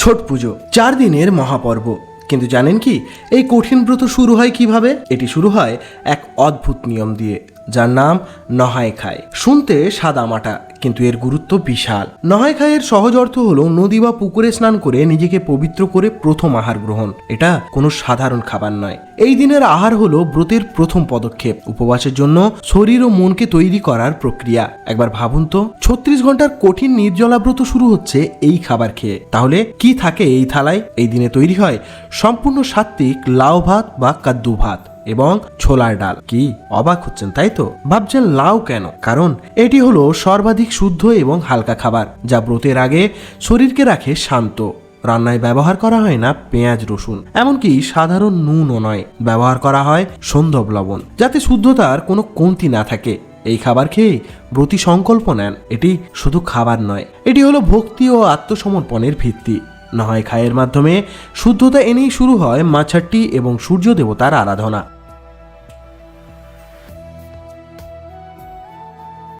ছট পুজো, চার দিনের মহাপর্ব। কিন্তু জানেন কি, এই কঠিন ব্রত শুরু হয় কীভাবে? এটি শুরু হয় এক অদ্ভুত নিয়ম দিয়ে, যার নাম নহায় খায়। শুনতে সাদা মাটা। কিন্তু এর গুরুত্ব বিশাল। নহায় খায়ের সহজ অর্থ হলো নদী বা পুকুরে স্নান করে নিজেকে পবিত্র করে প্রথম আহার গ্রহণ। এটা কোনো সাধারণ খাবার নয়। এই দিনের আহার হলো ব্রতের প্রথম পদক্ষেপ, উপবাসের জন্য শরীর ও মনকে তৈরি করার প্রক্রিয়া। একবার ভাবুন তো, ছত্রিশ ঘণ্টার কঠিন নির্জলা ব্রত শুরু হচ্ছে এই খাবার খেয়ে। তাহলে কি থাকে এই থালায়? এই দিনে তৈরি হয় সম্পূর্ণ সাত্ত্বিক লাউ ভাত বা কাদ্দু ভাত এবং ছোলার ডাল। কি অবাক হচ্ছেন তাই তো? ভাবছেন লাউ কেন? কারণ এটি হলো সর্বাধিক শুদ্ধ এবং হালকা খাবার, যা ব্রতের আগে শরীরকে রাখে শান্ত। রান্নায় ব্যবহার করা হয় না পেঁয়াজ, রসুন, এমনকি সাধারণ নুনও নয়। ব্যবহার করা হয় সন্ধব লবণ, যাতে শুদ্ধতার কোনো কমতি না থাকে। এই খাবার খেয়ে ব্রতি সংকল্প নেন। এটি শুধু খাবার নয়, এটি হলো ভক্তি ও আত্মসমর্পণের ভিত্তি। নয় খায়ের মাধ্যমে শুদ্ধতা এনেই শুরু হয় মাছাট্টি এবং সূর্য দেবতার আরাধনা।